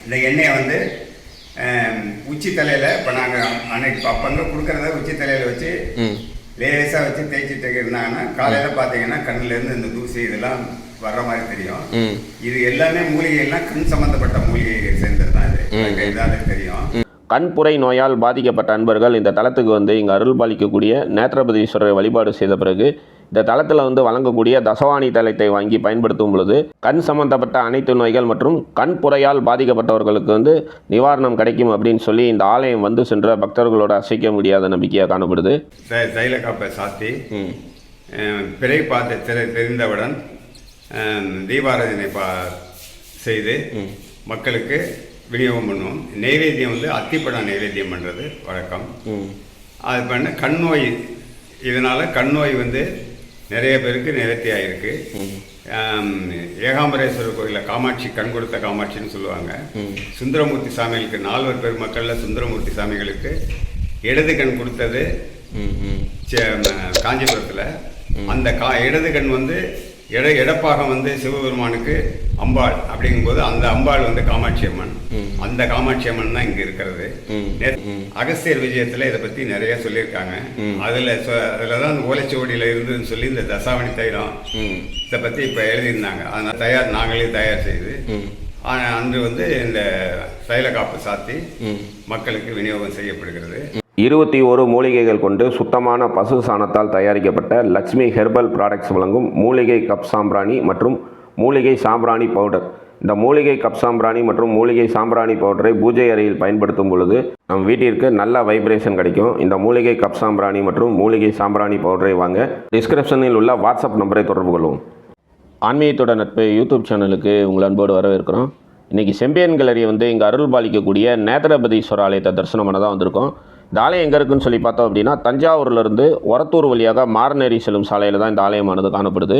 இந்த எண்ணெயை வந்து உச்சி தலையில் இப்போ நாங்கள் அன்னைக்கு அப்பங்க கொடுக்குறத உச்சி தலையில் வச்சு லேசாக வச்சு தேய்ச்சிட்டு இருந்தாங்கன்னா காலையில் பார்த்தீங்கன்னா கண்ணுலேருந்து இந்த தூசி இதெல்லாம் வர்ற மாதிரி தெரியும். இது எல்லாமே மூலிகைலாம் கண் சம்மந்தப்பட்ட மூலிகை சேர்ந்தது தான் இது இதாலே தெரியும். கண்புரை நோயால் பாதிக்கப்பட்ட அன்பர்கள் இந்த தலத்துக்கு வந்து இங்கே அருள் பாலிக்கக்கூடிய நேத்திரபதீஸ்வரரை வழிபாடு செய்த பிறகு இந்த தலத்தில் வந்து வழங்கக்கூடிய தசவாணி தலத்தை வாங்கி பயன்படுத்தும் பொழுது கண் சம்பந்தப்பட்ட அனைத்து நோய்கள் மற்றும் கண்புரையால் பாதிக்கப்பட்டவர்களுக்கு வந்து நிவாரணம் கிடைக்கும் அப்படின்னு சொல்லி இந்த ஆலயம் வந்து சென்ற பக்தர்களோட அசைக்க முடியாத நம்பிக்கையாக காணப்படுது. தை- தைல காப்பை சாத்தி பிறை பார்த்து தெரி தெரிந்தவுடன் தீபாராதனை பா செய்து மக்களுக்கு விநியோகம் பண்ணுவோம். நைவேத்தியம் வந்து அத்திப்பழம் நைவேத்தியம் பண்ணுறது வழக்கம். அது பண்ண கண் நோய் இதனால் கண் நோய் வந்து நிறைய பேருக்கு நிவர்த்தி ஆகிருக்கு ஏகாம்பரேஸ்வரர் கோயிலில் காமாட்சி கண் கொடுத்த காமாட்சின்னு சொல்லுவாங்க. சுந்தரமூர்த்தி சாமிகளுக்கு நால்வர் பெருமக்களில் சுந்தரமூர்த்தி சாமிகளுக்கு இடது கண் கொடுத்தது காஞ்சிபுரத்தில். அந்த கா இடது கண் வந்து இட இடப்பாகம் வந்து சிவபெருமானுக்கு அம்பாள் அப்படிங்கும்போது அந்த அம்பாள் வந்து காமாட்சி அம்மன். அந்த காமாட்சி அம்மன் தான் இங்கே இருக்கிறது. அகஸ்தியர் விஜயத்தில் இதை பற்றி நிறைய சொல்லியிருக்காங்க. அதில் அதில் தான் ஓலைச்சுவடியில் இருந்ததுன்னு சொல்லி இந்த தசாவணி தைலம் ம். இதை பற்றி இப்போ எழுதியிருந்தாங்க. அதனால் தயார் நாங்களே தயார் செய்து அன்று வந்து இந்த தைல காப்பு சாத்தி மக்களுக்கு விநியோகம் செய்யப்படுகிறது. இருபத்தி ஒரு மூலிகைகள் கொண்டு சுத்தமான பசு சாணத்தால் தயாரிக்கப்பட்ட லக்ஷ்மி ஹெர்பல் ப்ராடக்ட்ஸ் வழங்கும் மூலிகை கப் சாம்பிராணி மற்றும் மூலிகை சாம்பிராணி பவுடர் இந்த மூலிகை கப் சாம்பிராணி மற்றும் மூலிகை சாம்பிராணி பவுடரை பூஜை அறையில் பயன்படுத்தும் பொழுது நம் வீட்டிற்கு நல்ல வைப்ரேஷன் கிடைக்கும். இந்த மூலிகை கப் சாம்பிராணி மற்றும் மூலிகை சாம்பிராணி பவுடரை வாங்க டிஸ்கிரிப்ஷனில் உள்ள வாட்ஸ்அப் நம்பரை தொடர்பு கொள்வோம். ஆன்மீகத்தோட நட்பு யூடியூப் சேனலுக்கு உங்கள் அன்போடு வரவேற்கிறோம். இன்றைக்கி செம்பியன் கேலரி வந்து இங்கே அருள் பாலிக்கக்கூடிய நேத்திரபதீஸ்வர ஆலயத்தை தரிசனம் பண்ண தான் வந்திருக்கோம். இந்த ஆலயம் எங்கே இருக்குன்னு சொல்லி பார்த்தோம் அப்படின்னா தஞ்சாவூர்லேருந்து ஒரத்தூர் வழியாக மாரநேரி செல்லும் சாலையில் தான் இந்த ஆலயமானது காணப்படுது.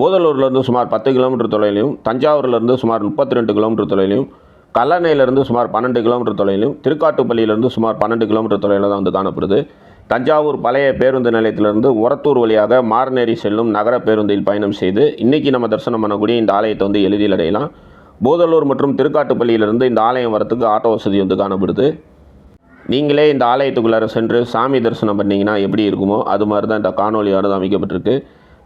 போதலூர்லேருந்து சுமார் பத்து கிலோமீட்டர் தொலைவிலும் தஞ்சாவூர்லேருந்து சுமார் முப்பத்தி ரெண்டு கிலோமீட்டர் தொலைவிலும் கல்லணையிலேருந்து சுமார் பன்னெண்டு கிலோமீட்டர் தொலைவிலும் திருக்காட்டுப்பள்ளியிலேருந்து சுமார் பன்னெண்டு கிலோமீட்டர் தொலைவில் தான் வந்து காணப்படுது. தஞ்சாவூர் பழைய பேருந்து நிலையத்திலிருந்து ஒரத்தூர் வழியாக மாரநேரி செல்லும் நகர பேருந்தில் பயணம் செய்து இன்றைக்கி நம்ம தரிசனம் பண்ணக்கூடிய இந்த ஆலயத்தை வந்து எளிதில் அடையலாம். போதலூர் மற்றும் திருக்காட்டுப்பள்ளியிலிருந்து இந்த ஆலயம் வரத்துக்கு ஆட்டோ வசதி வந்து காணப்படுது. நீங்களே இந்த ஆலயத்துக்குள்ளார சென்று சாமி தரிசனம் பண்ணிங்கன்னா எப்படி இருக்குமோ அது மாதிரி தான் இந்த காணொலியானது அமைக்கப்பட்டிருக்கு.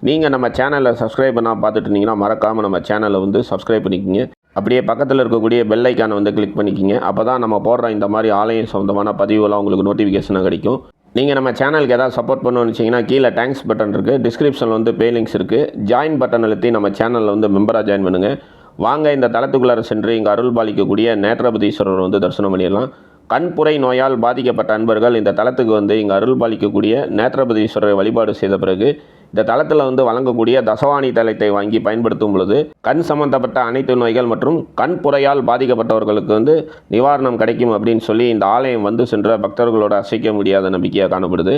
நீங்கள் நம்ம சேனலை சப்ஸ்கிரைப் பண்ணால் பார்த்துட்டு இருந்தீங்கன்னா மறக்காமல் நம்ம சேனலை வந்து சப்ஸ்கிரைப் பண்ணிக்கிங்க. அப்படியே பக்கத்தில் இருக்கக்கூடிய பெல் ஐக்கானை வந்து கிளிக் பண்ணிக்கிங்க. அப்போ தான் நம்ம போடுற இந்த மாதிரி ஆலயம் சம்மந்தமான பதிவுலாம் உங்களுக்கு நோட்டிஃபிகேஷனாக கிடைக்கும். நீங்கள் நம்ம சேனலுக்கு எதாவது சப்போர்ட் பண்ணணும்னு வச்சிங்கன்னா கீழே தேங்க்ஸ் பட்டன் இருக்குது டிஸ்கிரிப்ஷனில் வந்து பே லிங்க்ஸ் இருக்குது ஜாயின் பட்டன் அழுத்தி நம்ம சேனலில் வந்து மெம்பராக ஜாயின் பண்ணுங்கள் வாங்க இந்த தளத்துக்குள்ளார சென்று இங்கே அருள் பாலிக்கக்கூடிய நேத்ரபதீஸ்வரர் வந்து தரிசனம் பண்ணிடலாம். கண்புரை நோயால் பாதிக்கப்பட்ட அன்பர்கள் இந்த தலத்துக்கு வந்து இங்கே அருள் பாலிக்கக்கூடிய நேத்திரபதீஸ்வரரை வழிபாடு செய்த பிறகு இந்த தளத்தில் வந்து வழங்கக்கூடிய தசவாணி தலத்தை வாங்கி பயன்படுத்தும் பொழுது கண் சம்பந்தப்பட்ட அனைத்து நோய்கள் மற்றும் கண்புரையால் பாதிக்கப்பட்டவர்களுக்கு வந்து நிவாரணம் கிடைக்கும் அப்படின்னு சொல்லி இந்த ஆலயம் வந்து சென்ற பக்தர்களோட அசைக்க முடியாத நம்பிக்கையாக காணப்படுது.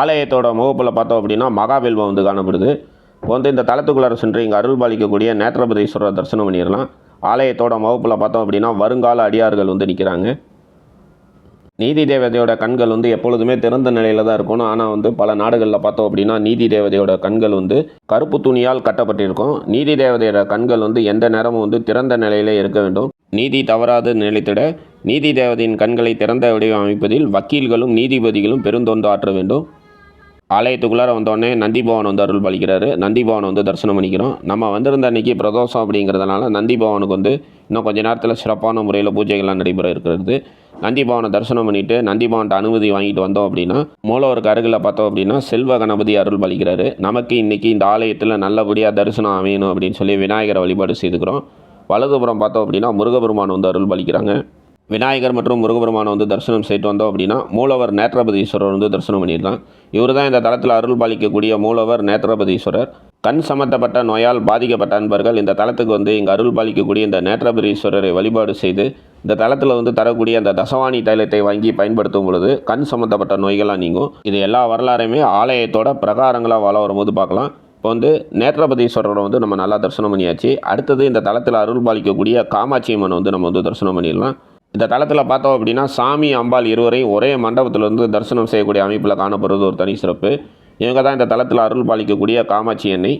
ஆலயத்தோட முகப்பில் பார்த்தோம் அப்படின்னா மகாபெல்வம் வந்து காணப்படுது. இப்போ வந்து இந்த தளத்துக்குள்ளார சென்று இங்கே அருள் பாலிக்கக்கூடிய நேத்திரபதீஸ்வரர் தரிசனம் பண்ணிடலாம். ஆலயத்தோட முகப்பில் பார்த்தோம் அப்படின்னா வருங்கால அடியார்கள் வந்து நிற்கிறாங்க நீதி தேவதையோட கண்கள் வந்து எப்பொழுதுமே திறந்த நிலையில் தான் இருக்கணும். ஆனால் வந்து பல நாடுகளில் பார்த்தோம் அப்படின்னா நீதி தேவதையோட கண்கள் வந்து கருப்பு துணியால் கட்டப்பட்டிருக்கும். நீதி தேவதையோட கண்கள் வந்து எந்த நேரமும் வந்து திறந்த நிலையிலே இருக்க வேண்டும். நீதி தவறாது நிலைத்திட நீதி தேவதையின் கண்களை திறந்த வடிவமைப்பதில் வக்கீல்களும் நீதிபதிகளும் பெருந்தொண்டு ஆற்ற வேண்டும். ஆலயத்துக்குள்ளார வந்தோடனே நந்தி பவன் வந்து அருள் பலிக்கிறாரு நந்தி பவன் வந்து தரிசனம் பண்ணிக்கிறோம். நம்ம வந்திருந்த அன்றைக்கி பிரதோஷம் அப்படிங்கிறதுனால நந்தி பவனுக்கு வந்து இன்னும் கொஞ்ச நேரத்தில் சிறப்பான முறையில் பூஜைகள்லாம் நடைபெற இருக்கிறது. நந்தி பவனை தரிசனம் பண்ணிவிட்டு நந்தி பவன்கிட்ட அனுமதி வாங்கிட்டு வந்தோம் அப்படின்னா மூலவருக்கு அருகில் பார்த்தோம் அப்படின்னா செல்வ கணபதி அருள் பலிக்கிறாரு நமக்கு இன்றைக்கி இந்த ஆலயத்தில் நல்லபடியாக தரிசனம் அமையணும் அப்படின்னு சொல்லி விநாயகரை வழிபாடு செய்துக்கிறோம். வலதுபுறம் பார்த்தோம் அப்படின்னா முருகபெருமான் வந்து அருள் பலிக்கிறாங்க விநாயகர் மற்றும் முருகபெருமானை வந்து தரிசனம் செய்துட்டு வந்தோம் அப்படின்னா மூலவர் நேத்திரபதீஸ்வரர் வந்து தரிசனம் பண்ணிடலாம் இவர் தான் இந்த தளத்தில் அருள் பாலிக்கக்கூடிய மூலவர் நேத்திரபதீஸ்வரர் கண் சம்பந்தப்பட்ட நோயால் பாதிக்கப்பட்ட அன்பர்கள் இந்த தளத்துக்கு வந்து இங்கே அருள் பாலிக்கக்கூடிய இந்த நேத்திரபதீஸ்வரரை வழிபாடு செய்து இந்த தளத்தில் வந்து தரக்கூடிய அந்த தசவாணி தைலத்தை வாங்கி பயன்படுத்தும் பொழுது கண் சம்பந்தப்பட்ட நோய்கள்லாம் நீங்கும். இது எல்லா வரலாறையுமே ஆலயத்தோட பிரகாரங்களாக வள வரும்போது பார்க்கலாம். இப்போ வந்து நேத்திரபதீஸ்வரரை வந்து நம்ம நல்லா தரிசனம் பண்ணியாச்சு. அடுத்தது இந்த தளத்தில் அருள் பாலிக்கக்கூடிய காமாட்சி அம்மனை வந்து நம்ம வந்து தரிசனம் பண்ணிடலாம். இந்த தளத்தில் பார்த்தோம் அப்படின்னா சாமி அம்பாள் இருவரையும் ஒரே மண்டபத்தில் இருந்து தரிசனம் செய்யக்கூடிய அமைப்பில் காணப்படுறது ஒரு தனி சிறப்பு. இவங்க தான் இந்த தளத்தில் அருள் பாலிக்கக்கூடிய காமாட்சி அன்னை.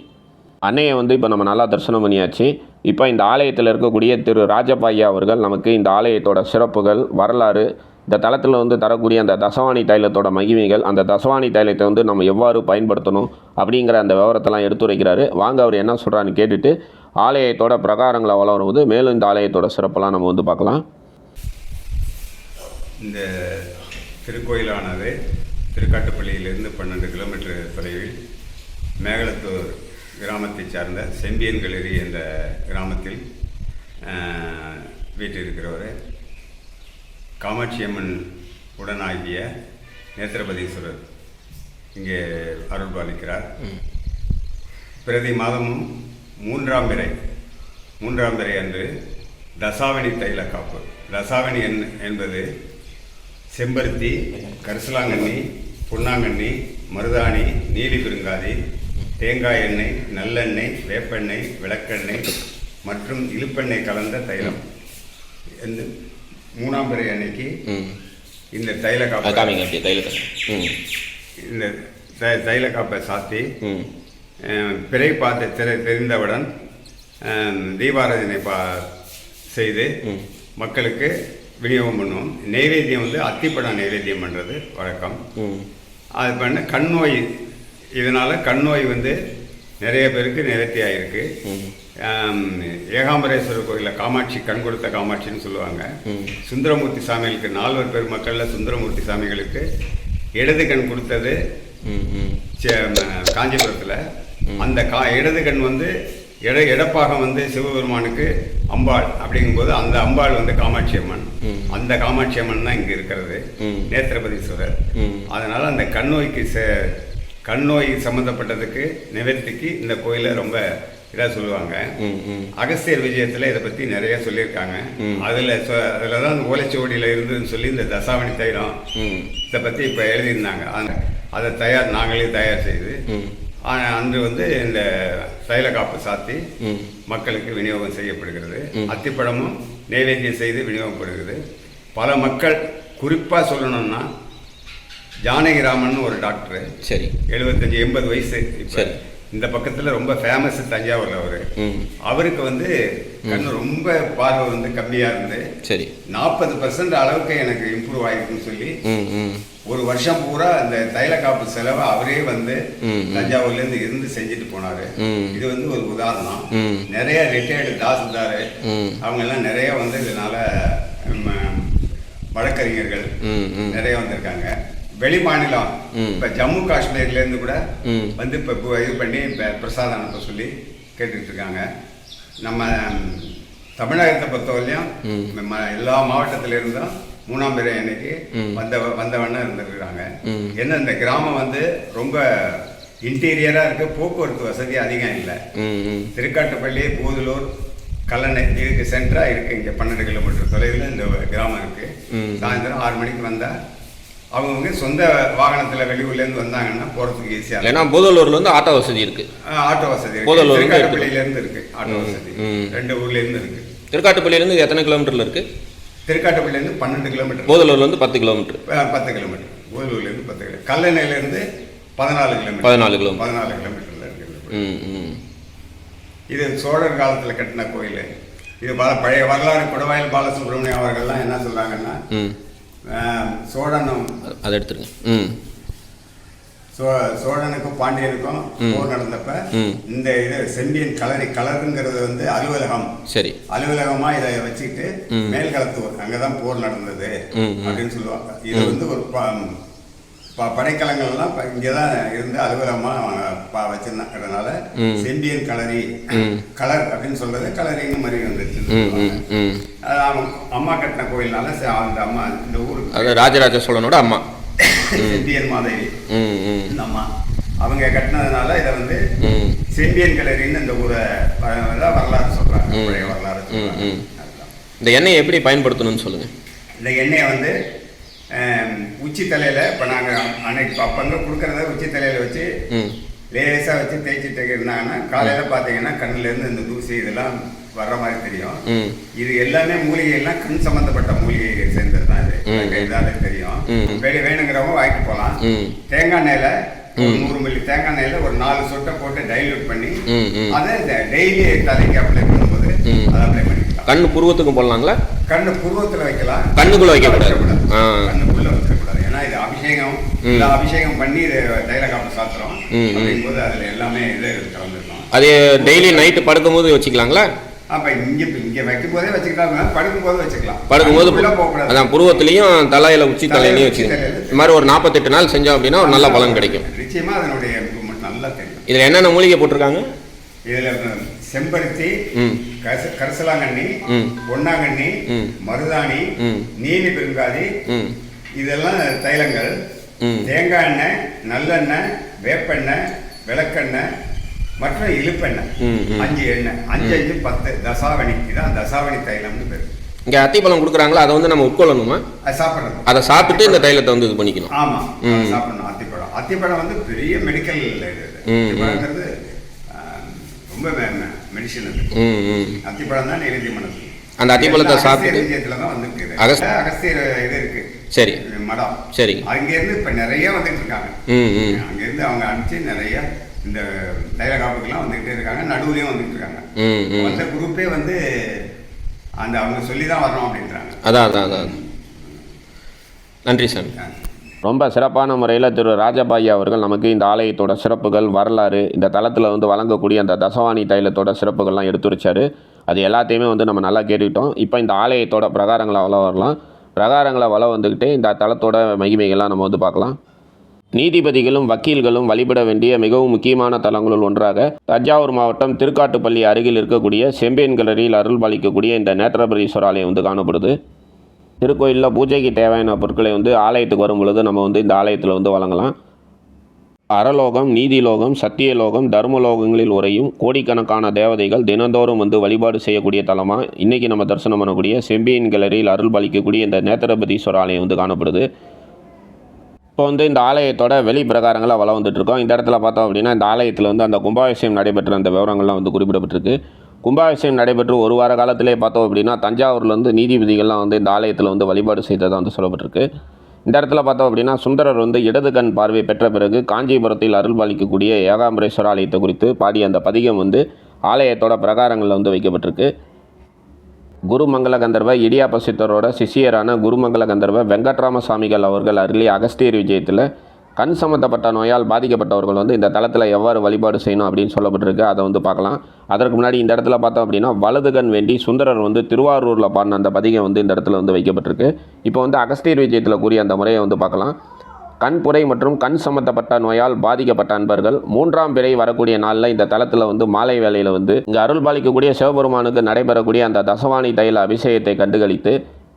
அன்னையை வந்து இப்போ நம்ம நல்லா தரிசனம் பண்ணியாச்சு. இப்போ இந்த ஆலயத்தில் இருக்கக்கூடிய திரு ராஜபாய்யா அவர்கள் நமக்கு இந்த ஆலயத்தோட சிறப்புகள் வரலாறு இந்த தளத்தில் வந்து தரக்கூடிய அந்த தசவாணி தைலத்தோட மகிமைகள் அந்த தசவாணி தைலத்தை வந்து நம்ம எவ்வாறு பயன்படுத்தணும் அப்படிங்கிற அந்த விவரத்தெல்லாம் எடுத்துரைக்கிறாரு. வாங்க அவர் என்ன சொல்கிறான்னு கேட்டுட்டு ஆலயத்தோட பிரகாரங்களை வளரும் போது மேலும் இந்த ஆலயத்தோட சிறப்பெல்லாம் நம்ம வந்து பார்க்கலாம். இந்த திருக்கோயிலானது திருக்காட்டுப்பள்ளியிலிருந்து பன்னெண்டு கிலோமீட்டர் தொலைவில் மேகலத்தூர் கிராமத்தைச் சார்ந்த செம்பியன்களேரி என்ற கிராமத்தில் ஆஹ், வீற்றிருக்கிறவர் காமாட்சியம்மன் உடனாகிய நேத்திரபதீஸ்வரர். இங்கே அருள்பாலிக்கிறார் பிரதி மாதமும் மூன்றாம் பிறை மூன்றாம் பிறை அன்று தசாவணி தைல காப்பு. தசாவணி என் என்பது செம்பருத்தி கரிசலாங்கண்ணி புண்ணாங்கண்ணி மருதாணி நீலி பெருங்காதி தேங்காய் எண்ணெய் நல்லெண்ணெய் வேப்பெண்ணெய் விளக்கெண்ணெய் மற்றும் இழுப்பெண்ணெய் கலந்த தைலம். இந்த மூணாம் பிறை அன்னைக்கு இந்த தைல காப்பு ம். இந்த தை- தைல காப்பை சாத்தி பிறை பார்த்து தெரி- தெரிந்தவுடன் தீபாராதனை பா செய்து. மக்களுக்கு விநியோகம் பண்ணுவோம். நைவேத்தியம் வந்து அத்திப்பழம் நைவேத்தியம் பண்ணுறது வழக்கம். அது பண்ண கண் நோய் இதனால் கண் நோய் வந்து நிறைய பேருக்கு நிவர்த்தி ஆகிருக்கு ம். ஏகாம்பரேஸ்வரர் கோயிலில் காமாட்சி கண் கொடுத்த காமாட்சின்னு சொல்லுவாங்க. சுந்தரமூர்த்தி சாமிகளுக்கு நால்வர் பெருமக்களில் சுந்தரமூர்த்தி சாமிகளுக்கு இடது கண் கொடுத்தது காஞ்சிபுரத்தில். அந்த கா இடது கண் வந்து இட இடப்பாகம் வந்து சிவபெருமானுக்கு அம்பாள் அப்படிங்கும்போது அந்த அம்பாள் வந்து காமாட்சி அம்மன். அந்த காமாட்சி அம்மன் தான் இங்கே இருக்கிறது. நேத்திரபதீஸ்வரர். அதனால் அந்த கண் நோய்க்கு ச- கண் நோய் சம்மந்தப்பட்டதுக்கு நிவர்த்திக்கு இந்த கோயிலை ரொம்ப இதாக சொல்லுவாங்க. அகஸ்தியர் விஜயத்தில் இதை பற்றி நிறைய சொல்லியிருக்காங்க. அதில் அதில் தான் ஓலைச்சுவடியில் இருந்ததுன்னு சொல்லி இந்த தசாவணி தைலம் ம். இதை பற்றி இப்போ எழுதியிருந்தாங்க. அதை தயார் நாங்களே தயார் செய்து அன்று வந்து இந்த தைல காப்பு சாத்தி மக்களுக்கு விநியோகம் செய்யப்படுகிறது. அத்திப்பழமும் நைவேத்தியம் செய்து விநியோகப்படுகிறது. பல மக்கள் குறிப்பாக சொல்லணும்னா ஜானகிராமன் ஒரு டாக்டர். சரி. எழுபத்தஞ்சி எண்பது வயசு இப்போ. சரி. இந்த பக்கத்தில் ரொம்ப ஃபேமஸ் தஞ்சாவூரில் அவர். அவருக்கு வந்து கண்ணு ரொம்ப பார்வை வந்து கம்மியாக இருந்து சரி. நாற்பது பர்சன்ட் அளவுக்கு எனக்கு இம்ப்ரூவ் ஆயிருக்குன்னு சொல்லி ஒரு வருஷம் பூரா அந்த தைல காப்பு செலவை அவரே வந்து. தஞ்சாவூர்ல இருந்து இருந்து செஞ்சுட்டு போனாரு. இது வந்து ஒரு உதாரணம். நிறைய ரிட்டையர்டு தாசில்தார். அவங்க எல்லாம் நிறைய வந்து இதனால வழக்கறிஞர்கள் நிறைய வந்திருக்காங்க வெளி மாநிலம். இப்ப ஜம்மு காஷ்மீர்ல இருந்து கூட. வந்து இப்ப இது பண்ணி இப்ப பிரசாதம் அனுப்ப சொல்லி கேட்டுட்டு இருக்காங்க நம்ம தமிழகத்தை பொறுத்தவரையிலும் ம். நம்ம எல்லா மாவட்டத்தில இருந்தும் மூணாம் பிறை அன்னைக்கு. வந்த வந்த வண்ணம் இருந்திருக்கிறாங்க. ம். என்ன இந்த கிராமம் வந்து ரொம்ப இன்டீரியரா இருக்கு போக்குவரத்து வசதி அதிகம் இல்லை. திருக்காட்டுப்பள்ளி பூதலூர் கல்லணை இதுக்கு சென்டரா இருக்கு இங்க பன்னெண்டு கிலோமீட்டர் தொலைவில் இந்த கிராமம் இருக்கு. ம். சாயந்தரம் ஆறு மணிக்கு வந்தா அவங்கவுங்க சொந்த வாகனத்துல வெளியூர்ல இருந்து வந்தாங்கன்னா போறதுக்கு ஈஸியா ஏன்னா பூதலூர்ல வந்து ஆட்டோ வசதி இருக்கு. ஆட்டோ வசதி இருக்கு. பூதலூர்ல இருந்து திருக்காட்டுப்பள்ளியில இருந்து இருக்கு ஆட்டோ வசதி. ரெண்டு ஊர்ல இருந்து இருக்கு. திருக்காட்டுப்பள்ளியிலேருந்து எத்தனை கிலோமீட்டர்ல இருக்கு? திருக்காட்டுப்பள்ளியில இருந்து பன்னெண்டு கிலோமீட்டர் பூதலூர்ல இருந்து பத்து கிலோமீட்டர் பத்து கிலோமீட்டர் பூதலூர்ல இருந்து பத்து கிலோமீட்டர் கல்லணையில இருந்து பதினாலு கிலோமீட்டர் பதினாலு கிலோமீட்டர் பதினாலு கிலோமீட்டர்ல இருக்கு. ம் ம். இது சோழர் காலத்தில் கட்டின கோயில். இது பல பழைய வரலாறு. குடவாயில் பாலசுப்ரமணியம் அவர்கள்லாம் என்ன ஆஹ், சோழனும் அது- எடுத்துருங்க. ம். சோ சோழனுக்கும் பாண்டியனுக்கும். போர் நடந்தப்ப. இந்த இது செம்பியன் கலரி கலருங்கிறது வந்து அலுவலகம் சரி அலுவலகமா இதை வச்சுக்கிட்டு. மேல்களத்தூர் அங்கதான் போர் நடந்தது. அப்படின்னு சொல்லுவாங்க இது வந்து ஒரு படைக்கலங்கள்லாம் இப்ப இங்கதான் இருந்து அலுவலகமா ப- வச்சிருந்தாங்கிறதுனால ம். செம்பியன் கலரி ம். கலர் அப்படின்னு சொல்றது கலரின்னு மாதிரி அவங்க அம்மா கட்டின கோயில்னால அந்த அம்மா இந்த ஊருக்கு ராஜராஜ சோழனோட அம்மா செம்பியன் மாதேவி இந்த அம்மா அவங்க கட்டினதுனால இதை வந்து செம்பியன் கலரின்னு இந்த ஊரை வரலாறு சொல்றாங்க. பழைய வரலாறு சொல்றாங்க. இந்த எண்ணெயை எப்படி பயன்படுத்தணும்னு சொல்லுங்க. இந்த எண்ணெயை வந்து உச்சி தலையில இப்போ நாங்கள் அன்னைக்கு அப்பங்க கொடுக்கறத உச்சி தலையில வச்சு லேசா வச்சு தேய்ச்சிட்டு இருந்தாங்கன்னா காலையில பார்த்தீங்கன்னா கண்ணுல இருந்து இந்த தூசி இதெல்லாம் வர்ற மாதிரி தெரியும். இது எல்லாமே மூலிகை எல்லாம் கண் சம்பந்தப்பட்ட மூலிகை சேர்ந்தது தான் இது. எனக்கு இதாலே தெரியும். ம். வெளி வேணுங்கிறவங்க வாங்கிட்டு போகலாம். தேங்காய் ஒரு நூறு மில்லி தேங்காய் எண்ணெயில ஒரு நாலு சொட்டை போட்டு டைல்யூட் பண்ணி அதை டெய்லி தலைக்கு அப்ளை பண்ணும்போது. அதை அப்ளை பண்ணிக்கலாம். கண் புருவத்துக்கும் போடலாங்களா கண்ணு புருவத்துல வைக்கலாம். கண்ணுக்குள்ள வைக்கக்கூடாது. கண்ணுக்குள்ள வைக்கக்கூடாது ஏன்னா இது அபிஷேகம் அபிஷேகம் பண்ணி இது தைலகாப்பு சாத்துறோம் ம், ம். அப்படிங்கும்போது அதுல எல்லாமே இது கலந்துருக்கும் அது டெய்லி நைட்டு படுக்கும்போது வச்சுக்கலாங்களா? அப்ப இங்க இங்க வைக்கும் போதே வச்சுக்கலாம் படுக்கும் போது வச்சுக்கலாம். படுக்கும்போது போகக்கூடாது. அதான் புருவத்திலையும் தலையில உச்சி தலையிலையும் வச்சுக்கணும். தலையில. இந்த மாதிரி ஒரு நாற்பத்தெட்டு நாள் செஞ்சோம் அப்படின்னா ஒரு நல்ல பலன் கிடைக்கும். நிச்சயமா அதனுடைய இம்ப்ரூவ்மெண்ட் நல்லா தெரியும். இதில் என்னென்ன மூலிகை போட்டிருக்காங்க? இதுல செம்பருத்தி கரிசலாங்கண்ணி ம். மருதாணி. நீலி பெருங்காதி இதெல்லாம் தைலங்கள். தேங்காய் எண்ணெய் நல்லெண்ணெய் வேப்பெண்ணெய் விளக்கெண்ணெய் மற்றும் இழுப்பெண்ணெய். அஞ்சு எண்ணெய் அஞ்சு அஞ்சு பத்து தசாவணி. இதான் தசாவணி தைலம்னு பேர். இங்கே அத்திப்பழம் கொடுக்குறாங்களா? அதை வந்து நம்ம உட்கொள்ளணுமா? அது சாப்பிட்றது அதை சாப்பிட்டுட்டு இந்த தைலத்தை வந்து இது பண்ணிக்கணும். ஆமா ம். அது சாப்பிடணும் அத்திப்பழம் அத்திப்பழம் வந்து பெரிய மெடிக்கல் இது. ரொம்ப மெடிசன் அத்திப்பழம் தான் நைவேத்தியம் பண்ணது அந்த அத்திப்பழத்தை சாப்பிட்டுட்டு விஜயத்துல தான் வந்துருக்கு அகஸ்தி- அகஸ்தியர் இது இருக்கு. சரி. மடம். சரி. அங்க இருந்து இப்ப நிறைய வந்துட்டு இருக்காங்க. ம் ம். அங்க இருந்து அவங்க அனுப்பிச்சு நிறைய இந்த தைல காப்புக்கெல்லாம் வந்துகிட்டே இருக்காங்க. நடுவுலயும் வந்துட்டு இருக்காங்க. வந்த குரூப்பே வந்து அந்த அவங்க சொல்லி தான் வரணும் அப்படின்றாங்க. அதான் அதான் அதான். நன்றி சாமி. ரொம்ப சிறப்பான முறையில் திரு ராஜபாய் அவர்கள் நமக்கு இந்த ஆலயத்தோட சிறப்புகள் வரலாறு இந்த தளத்தில் வந்து வழங்கக்கூடிய அந்த தசவாணி தைலத்தோட சிறப்புகள்லாம் எடுத்துரைச்சாரு. அது எல்லாத்தையுமே வந்து நம்ம நல்லா கேட்டுக்கிட்டோம். இப்போ இந்த ஆலயத்தோட பிரகாரங்களை வள வரலாம். பிரகாரங்களை வள வந்துக்கிட்டே இந்த தளத்தோட மகிமைகள்லாம் நம்ம வந்து பார்க்கலாம். நீதிபதிகளும் வக்கீல்களும் வழிபட வேண்டிய மிகவும் முக்கியமான தலங்களுள் ஒன்றாக தஞ்சாவூர் மாவட்டம் திருக்காட்டுப்பள்ளி அருகில் இருக்கக்கூடிய செம்பேன் கிளரியில் அருள் பாலிக்கக்கூடிய இந்த நேத்திரபரீஸ்வரர் ஆலயம் வந்து காணப்படுது. திருக்கோயிலில் பூஜைக்கு தேவையான பொருட்களை வந்து ஆலயத்துக்கு வரும் பொழுது நம்ம வந்து இந்த ஆலயத்தில் வந்து வழங்கலாம். அரலோகம் நீதிலோகம் சத்தியலோகம் தர்மலோகங்களில் உரையும் கோடிக்கணக்கான தேவதைகள் தினந்தோறும் வந்து வழிபாடு செய்யக்கூடிய தலமாக இன்றைக்கி நம்ம தரிசனம் பண்ணக்கூடிய செம்பியன் கேலரியில் அருள் பாலிக்கக்கூடிய இந்த நேத்திரபதீஸ்வர ஆலயம் வந்து காணப்படுது. இப்போ வந்து இந்த ஆலயத்தோட வெளி பிரகாரங்களை வள வந்துட்டுருக்கோம். இந்த இடத்துல பார்த்தோம் அப்படின்னா இந்த ஆலயத்தில் வந்து அந்த கும்பாபிஷேகம் நடைபெற்ற அந்த விவரங்கள்லாம் வந்து குறிப்பிடப்பட்டிருக்கு. கும்பாபிஷேகம் நடைபெற்று ஒரு வார காலத்திலே பார்த்தோம் அப்படின்னா தஞ்சாவூர்லேருந்து நீதிபதிகள்லாம் வந்து இந்த ஆலயத்தில் வந்து வழிபாடு செய்ததாக வந்து சொல்லப்பட்டிருக்கு. இந்த இடத்துல பார்த்தோம் அப்படின்னா சுந்தரர் வந்து இடது கண் பார்வை பெற்ற பிறகு காஞ்சிபுரத்தில் அருள் பாலிக்கக்கூடிய ஏகாம்பரேஸ்வர ஆலயத்தை குறித்து பாடிய அந்த பதிகம் வந்து ஆலயத்தோட பிரகாரங்களில் வந்து வைக்கப்பட்டிருக்கு. குருமங்கல கந்தர்வ இடியாப்ப சித்தரோட சிஷியரான குருமங்கல கந்தர்வ வெங்கட்ராம சாமிகள் அவர்கள் அருளி அகஸ்தியர் விஜயத்தில் கண் சம்மந்தப்பட்ட நோயால் பாதிக்கப்பட்டவர்கள் வந்து இந்த தளத்தில் எவ்வாறு வழிபாடு செய்யணும் அப்படின்னு சொல்லப்பட்டிருக்கு. அதை வந்து பார்க்கலாம். அதற்கு முன்னாடி இந்த இடத்துல பார்த்தோம் அப்படின்னா வலது கண் வேண்டி சுந்தரர் வந்து திருவாரூரில் பாடின அந்த பதிகம் வந்து இந்த இடத்துல வந்து வைக்கப்பட்டிருக்கு. இப்போ வந்து அகஸ்தியர் விஜயத்தில் கூறிய அந்த முறையை வந்து பார்க்கலாம். கண்புரை மற்றும் கண் சம்பந்தப்பட்ட நோயால் பாதிக்கப்பட்ட அன்பர்கள் மூன்றாம் பிறை வரக்கூடிய நாளில் இந்த தளத்தில் வந்து மாலை வேலையில் வந்து இங்கே அருள் பாலிக்கக்கூடிய சிவபெருமானுக்கு நடைபெறக்கூடிய அந்த தசவாணி தைல அபிஷேகத்தை கண்டுகளித்து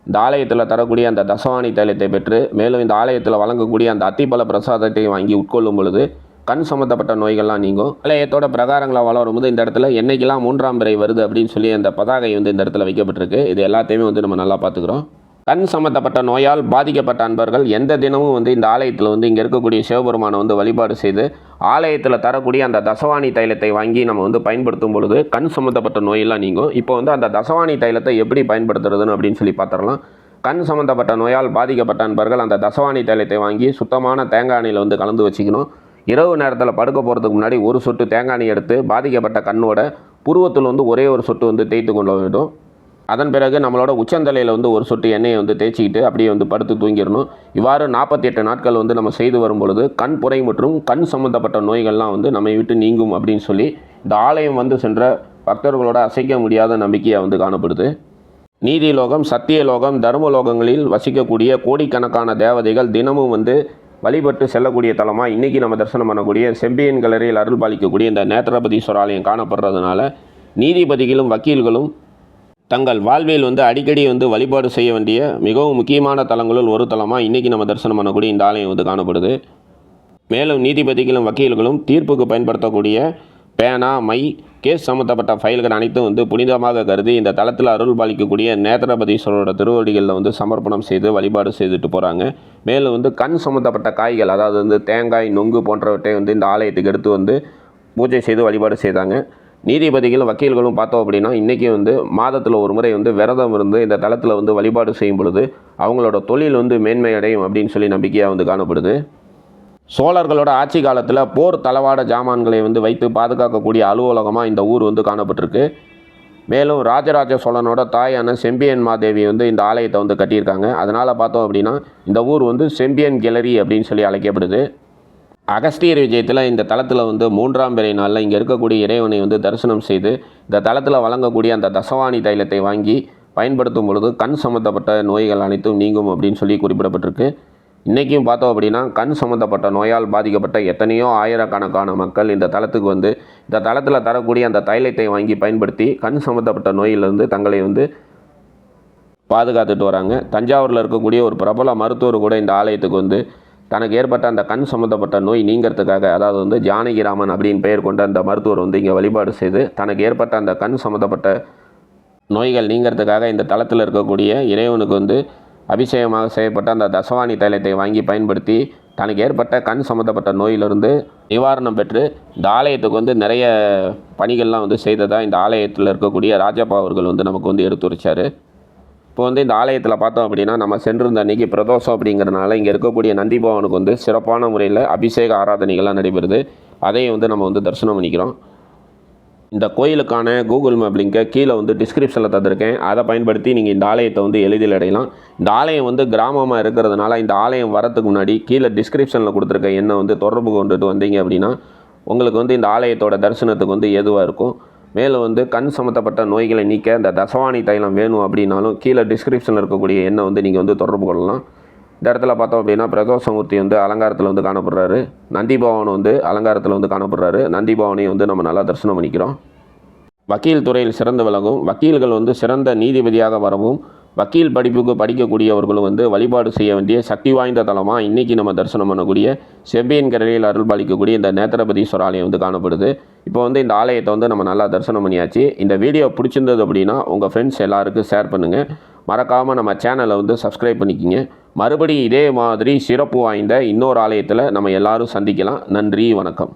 இந்த ஆலயத்தில் தரக்கூடிய அந்த தசவாணி தைலத்தை பெற்று மேலும் இந்த ஆலயத்தில் வழங்கக்கூடிய அந்த அத்திப்பழ பிரசாதத்தை வாங்கி உட்கொள்ளும் பொழுது கண் சம்மந்தப்பட்ட நோய்கள்லாம் நீங்கும். ஆலயத்தோட பிரகாரங்களை வளரும் போது இந்த இடத்துல என்றைக்கெல்லாம் மூன்றாம் பிறை வருது அப்படின்னு சொல்லி அந்த பதாகை வந்து இந்த இடத்துல வைக்கப்பட்டிருக்கு. இது எல்லாத்தையுமே வந்து நம்ம நல்லா பார்த்துக்கிறோம். கண் சம்மந்தப்பட்ட நோயால் பாதிக்கப்பட்ட அன்பர்கள் எந்த தினமும் வந்து இந்த ஆலயத்தில் வந்து இங்கே இருக்கக்கூடிய சிவபெருமானை வந்து வழிபாடு செய்து ஆலயத்தில் தரக்கூடிய அந்த தசவாணி தைலத்தை வாங்கி நம்ம வந்து பயன்படுத்தும் பொழுது கண் சம்மந்தப்பட்ட நோயெல்லாம் நீங்கும். இப்போ வந்து அந்த தசவாணி தைலத்தை எப்படி பயன்படுத்துறதுன்னு அப்படின்னு சொல்லி பார்த்துடலாம் கண் சம்மந்தப்பட்ட நோயால் பாதிக்கப்பட்ட அன்பர்கள் அந்த தசவாணி தைலத்தை வாங்கி சுத்தமான தேங்காய் எண்ணெயில் வந்து கலந்து வச்சுக்கணும். இரவு நேரத்தில் படுக்க போகிறதுக்கு முன்னாடி ஒரு சொட்டு தேங்காய் எண்ணெய் எடுத்து பாதிக்கப்பட்ட கண்ணோட புருவத்தில் வந்து ஒரே ஒரு சொட்டு வந்து தேய்த்து கொள்ள வேண்டும். அதன் பிறகு நம்மளோட உச்சந்தலையில் வந்து ஒரு சொட்டு எண்ணெயை வந்து தேய்ச்சிக்கிட்டு அப்படியே வந்து படுத்து தூங்கிடணும். இவ்வாறு நாற்பத்தி எட்டு நாட்கள் வந்து நம்ம செய்து வரும் பொழுது கண் புரை மற்றும் கண் சம்மந்தப்பட்ட நோய்கள்லாம் வந்து நம்மை விட்டு நீங்கும் அப்படின்னு சொல்லி இந்த ஆலயம் வந்து சென்ற பக்தர்களோட அசைக்க முடியாத நம்பிக்கையாக வந்து காணப்படுது. நீதிலோகம் சத்தியலோகம் தர்மலோகங்களில் வசிக்கக்கூடிய கோடிக்கணக்கான தேவதைகள் தினமும் வந்து வழிபட்டு செல்லக்கூடிய தலமாக இன்றைக்கி நம்ம தரிசனம் பண்ணக்கூடிய செம்பியன் கலரியில் அருள் பாலிக்கக்கூடிய இந்த நேத்திரபதீஸ்வரர் ஆலயம் காணப்படுறதுனால நீதிபதிகளும் வக்கீல்களும் தங்கள் வாழ்வில் வந்து அடிக்கடி வந்து வழிபாடு செய்ய வேண்டிய மிகவும் முக்கியமான தலங்களுள் ஒரு தலமாக இன்றைக்கி நம்ம தரிசனம் பண்ணக்கூடிய இந்த ஆலயம் வந்து காணப்படுது. மேலும் நீதிபதிகளும் வக்கீல்களும் தீர்ப்புக்கு பயன்படுத்தக்கூடிய பேனா மை கேஸ் சம்மந்தப்பட்ட ஃபைல்கள் அனைத்தும் வந்து புனிதமாக கருதி இந்த தளத்தில் அருள் பாலிக்கக்கூடிய நேத்திரபதீஸ்வரோட திருவடிகளில் வந்து சமர்ப்பணம் செய்து வழிபாடு செய்துட்டு போகிறாங்க மேலும் வந்து கண் சம்மந்தப்பட்ட காய்கள் அதாவது வந்து தேங்காய் நொங்கு போன்றவற்றை வந்து இந்த ஆலயத்துக்கு எடுத்து வந்து பூஜை செய்து வழிபாடு செய்தாங்க. நீதிபதிகளும் வக்கீல்களும் பார்த்தோம் அப்படின்னா இன்றைக்கி வந்து மாதத்தில் ஒரு முறை வந்து விரதம் இருந்து இந்த தளத்தில் வந்து வழிபாடு செய்யும் பொழுது அவங்களோட தொழில் வந்து மேன்மை அடையும் அப்படின்னு சொல்லி நம்பிக்கையாக வந்து காணப்படுது. சோழர்களோட ஆட்சி காலத்தில் போர் தளவாட ஜாமான்களை வந்து வைத்து பாதுகாக்கக்கூடிய அலுவலகமாக இந்த ஊர் வந்து காணப்பட்டிருக்கு. மேலும் ராஜராஜ சோழனோட தாயான செம்பியன் மாதேவி வந்து இந்த ஆலயத்தை வந்து கட்டியிருக்காங்க. அதனால் பார்த்தோம் அப்படின்னா இந்த ஊர் வந்து செம்பியன் கேலரி அப்படின்னு சொல்லி அழைக்கப்படுது. அகஸ்தியர் விஜயத்தில் இந்த தளத்தில் வந்து மூன்றாம் பிறை நாளில் இங்கே இருக்கக்கூடிய இறைவனை வந்து தரிசனம் செய்து இந்த தளத்தில் வழங்கக்கூடிய அந்த தசவாணி தைலத்தை வாங்கி பயன்படுத்தும் பொழுது கண் சம்மந்தப்பட்ட நோய்கள் அனைத்தும் நீங்கும் அப்படின்னு சொல்லி குறிப்பிடப்பட்டிருக்கு. இன்றைக்கும் பார்த்தோம் அப்படின்னா கண் சம்மந்தப்பட்ட நோயால் பாதிக்கப்பட்ட எத்தனையோ ஆயிரக்கணக்கான மக்கள் இந்த தளத்துக்கு வந்து இந்த தளத்தில் தரக்கூடிய அந்த தைலத்தை வாங்கி பயன்படுத்தி கண் சம்மந்தப்பட்ட நோயிலிருந்து தங்களை வந்து பாதுகாத்துட்டு வராங்க. தஞ்சாவூரில் இருக்கக்கூடிய ஒரு பிரபல மருத்துவர் கூட இந்த ஆலயத்துக்கு வந்து தனக்கு ஏற்பட்ட அந்த கண் சம்மந்தப்பட்ட நோய் நீங்கிறதுக்காக அதாவது வந்து ஜானகிராமன் அப்படின்னு பெயர் கொண்ட அந்த மருத்துவர் வந்து இங்கே வழிபாடு செய்து தனக்கு ஏற்பட்ட அந்த கண் சம்மந்தப்பட்ட நோய்கள் நீங்கிறதுக்காக இந்த தளத்தில் இருக்கக்கூடிய இறைவனுக்கு வந்து அபிஷேகமாக செய்யப்பட்ட அந்த தசவாணி தைலத்தை வாங்கி பயன்படுத்தி தனக்கு ஏற்பட்ட கண் சம்மந்தப்பட்ட நோயிலிருந்து நிவாரணம் பெற்று இந்த ஆலயத்துக்கு வந்து நிறைய பணிகள்லாம் வந்து செய்ததாக இந்த ஆலயத்தில் இருக்கக்கூடிய ராஜப்பா அவர்கள் வந்து நமக்கு வந்து எடுத்துரைச்சார். இப்போ வந்து இந்த ஆலயத்தில் பார்த்தோம் அப்படின்னா நம்ம சென்றிருந்த அன்றைக்கி பிரதோஷம் அப்படிங்கிறதுனால இங்கே இருக்கக்கூடிய நந்தி பவனுக்கு வந்து சிறப்பான முறையில் அபிஷேக ஆராதனைகள்லாம் நடைபெறுது. அதையும் வந்து நம்ம வந்து தரிசனம் பண்ணிக்கிறோம். இந்த கோயிலுக்கான கூகுள் மேப் லிங்கை கீழே வந்து டிஸ்கிரிப்ஷனில் தந்திருக்கேன். அதை பயன்படுத்தி நீங்கள் இந்த ஆலயத்தை வந்து எளிதில் அடையலாம். இந்த ஆலயம் வந்து கிராமமாக இருக்கிறதுனால இந்த ஆலயம் வரத்துக்கு முன்னாடி கீழே டிஸ்கிரிப்ஷனில் கொடுத்துருக்க எண்ணை வந்து தொடர்பு கொண்டுட்டு வந்தீங்க அப்படின்னா உங்களுக்கு வந்து இந்த ஆலயத்தோட தரிசனத்துக்கு வந்து எதுவாக இருக்கும். மேலும் வந்து கண் சம்மந்தப்பட்ட நோய்களை நீக்க இந்த தசவாணி தைலம் வேணும் அப்படின்னாலும் கீழே டிஸ்கிரிப்ஷனில் இருக்கக்கூடிய எண்ணை வந்து நீங்கள் வந்து தொடர்பு கொள்ளலாம். இந்த இடத்துல பார்த்தோம் அப்படின்னா பிரதோஷமூர்த்தி வந்து அலங்காரத்தில் வந்து காணப்படுறாரு. நந்தி பவன் வந்து அலங்காரத்தில் வந்து காணப்படுறாரு. நந்தி பவனையும் வந்து நம்ம நல்லா தரிசனம் பண்ணிக்கிறோம். வக்கீல் துறையில் சிறந்து விளங்கும். வக்கீல்கள் வந்து சிறந்த நீதிபதியாக வரவும் வக்கீல் படிப்புக்கு படிக்கக்கூடியவர்களும் வந்து வழிபாடு செய்ய வேண்டிய சக்தி வாய்ந்த தலமாக இன்றைக்கி நம்ம தரிசனம் பண்ணக்கூடிய செம்பியன் கரையில் அருள்பாலிக்கக்கூடிய இந்த நேத்திரபதீஸ்வர ஆலயம் வந்து காணப்படுது. இப்போ வந்து இந்த ஆலயத்தை வந்து நம்ம நல்லா தரிசனம் பண்ணியாச்சு. இந்த வீடியோ பிடிச்சிருந்தது அப்படின்னா உங்கள் ஃப்ரெண்ட்ஸ் எல்லாருக்கும் ஷேர் பண்ணுங்கள் மறக்காமல் நம்ம சேனலை வந்து சப்ஸ்கிரைப் பண்ணிக்கிங்க. மறுபடியும் இதே மாதிரி சிறப்பு வாய்ந்த இன்னொரு ஆலயத்தில் நம்ம எல்லாரும் சந்திக்கலாம். நன்றி வணக்கம்.